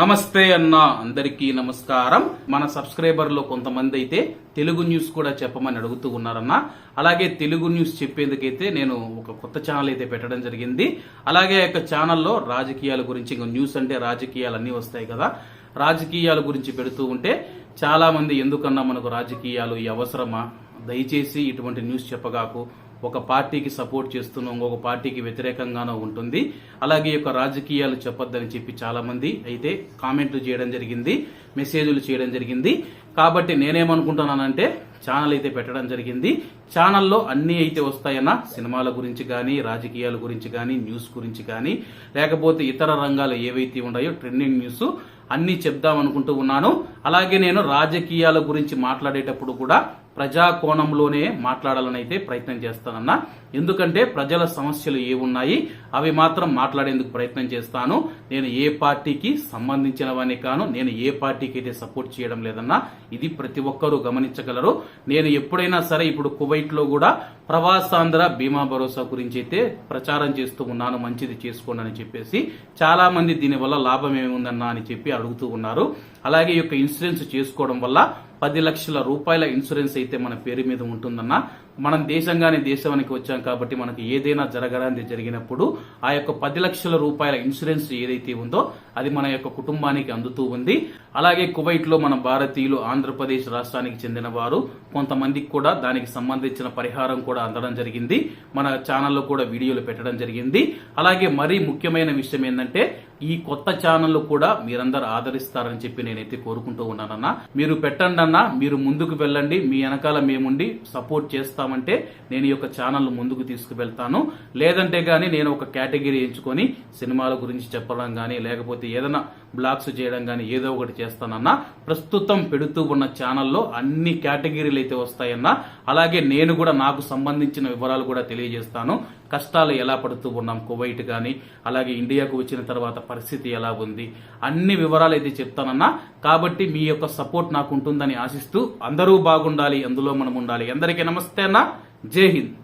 నమస్తే అన్న అందరికీ నమస్కారం. మన సబ్స్క్రైబర్లో కొంతమంది అయితే తెలుగు న్యూస్ కూడా చెప్పమని అడుగుతూ ఉన్నారన్న. అలాగే తెలుగు న్యూస్ చెప్పేందుకైతే నేను ఒక కొత్త ఛానల్ అయితే పెట్టడం జరిగింది. అలాగే ఆ యొక్క ఛానల్లో రాజకీయాల గురించి ఇంకా న్యూస్ అంటే రాజకీయాలు అన్నీ వస్తాయి కదా. రాజకీయాల గురించి పెడుతూ ఉంటే చాలా మంది ఎందుకన్నా మనకు రాజకీయాలు ఈ అవసరమా? దయచేసి ఇటువంటి న్యూస్ చెప్పగాకు. ఒక పార్టీకి సపోర్ట్ చేస్తున్న ఇంకొక పార్టీకి వ్యతిరేకంగానో ఉంటుంది. అలాగే యొక్క రాజకీయాలు చెప్పొద్దని చెప్పి చాలా మంది అయితే కామెంట్లు చేయడం జరిగింది మెసేజ్లు చేయడం జరిగింది. కాబట్టి నేనేమనుకుంటున్నానంటే ఛానల్ అయితే పెట్టడం జరిగింది. ఛానల్లో అన్నీ అయితే వస్తాయన్న సినిమాల గురించి కానీ రాజకీయాల గురించి కానీ న్యూస్ గురించి కానీ లేకపోతే ఇతర రంగాలు ఏవైతే ఉన్నాయో ట్రెండింగ్ న్యూస్ అన్నీ చెప్దాం అనుకుంటూ ఉన్నాను. అలాగే నేను రాజకీయాల గురించి మాట్లాడేటప్పుడు కూడా ప్రజా కోణంలోనే మాట్లాడాలని అయితే ప్రయత్నం చేస్తానన్న. ఎందుకంటే ప్రజల సమస్యలు ఏ ఉన్నాయి అవి మాత్రం మాట్లాడేందుకు ప్రయత్నం చేస్తాను. నేను ఏ పార్టీకి సంబంధించినవని కాను నేను ఏ పార్టీకి అయితే సపోర్ట్ చేయడం లేదన్నా. ఇది ప్రతి ఒక్కరూ గమనించగలరు. నేను ఎప్పుడైనా సరే ఇప్పుడు కువైట్లో కూడా ప్రవాసాంధ్ర బీమా భరోసా గురించి అయితే ప్రచారం చేస్తూ ఉన్నాను మంచిది చేసుకోండి అని చెప్పేసి. చాలా మంది దీనివల్ల లాభం ఏముందన్నా అని చెప్పి అడుగుతూ ఉన్నారు. అలాగే ఈ యొక్క ఇన్సూరెన్స్ చేసుకోవడం వల్ల పది లక్షల రూపాయల ఇన్సూరెన్స్ అయితే మన పేరు మీద ఉంటుందన్న. మనం దేశంగానే దేశానికి వచ్చాం కాబట్టి మనకి ఏదైనా జరగడానికి జరిగినప్పుడు ఆ యొక్క పది లక్షల రూపాయల ఇన్సూరెన్స్ ఏదైతే ఉందో అది మన యొక్క కుటుంబానికి అందుతూ ఉంది. అలాగే కువైట్లో మన భారతీయులు ఆంధ్రప్రదేశ్ రాష్ట్రానికి చెందిన వారు కొంతమందికి కూడా దానికి సంబంధించిన పరిహారం కూడా అందడం జరిగింది. మన ఛానల్లో కూడా వీడియోలు పెట్టడం జరిగింది. అలాగే మరీ ముఖ్యమైన విషయం ఏంటంటే ఈ కొత్త ఛానల్ కూడా మీరందరూ ఆదరిస్తారని చెప్పి నేనైతే కోరుకుంటూ ఉన్నానన్నా. మీరు పెట్టండి అన్నా మీరు ముందుకు వెళ్ళండి మీ వెనకాల మేముండి సపోర్ట్ చేస్తామంటే నేను ఈ యొక్క ఛానల్ ముందుకు తీసుకువెళ్తాను. లేదంటే కానీ నేను ఒక కేటగిరీ ఎంచుకొని సినిమాల గురించి చెప్పడం కానీ లేకపోతే ఏదైనా బ్లాగ్స్ చేయడం కానీ ఏదో ఒకటి చేస్తానన్నా ప్రస్తుతం పెడుతూ ఉన్న ఛానల్లో అన్ని కేటగిరీలు అయితే వస్తాయన్నా అలాగే నేను కూడా నాకు సంబంధించిన వివరాలు కూడా తెలియజేస్తాను. కష్టాలు ఎలా పడుతూ ఉన్నాం? కువైట్ కానీ అలాగే ఇండియాకు వచ్చిన తర్వాత పరిస్థితి ఎలా ఉంది? అన్ని వివరాలు అయితే చెప్తానన్నా. కాబట్టి మీ యొక్క సపోర్ట్ నాకు ఉంటుందని ఆశిస్తూ అందరూ బాగుండాలి అందులో మనం ఉండాలి. అందరికీ నమస్తే అన్న. జై హింద్.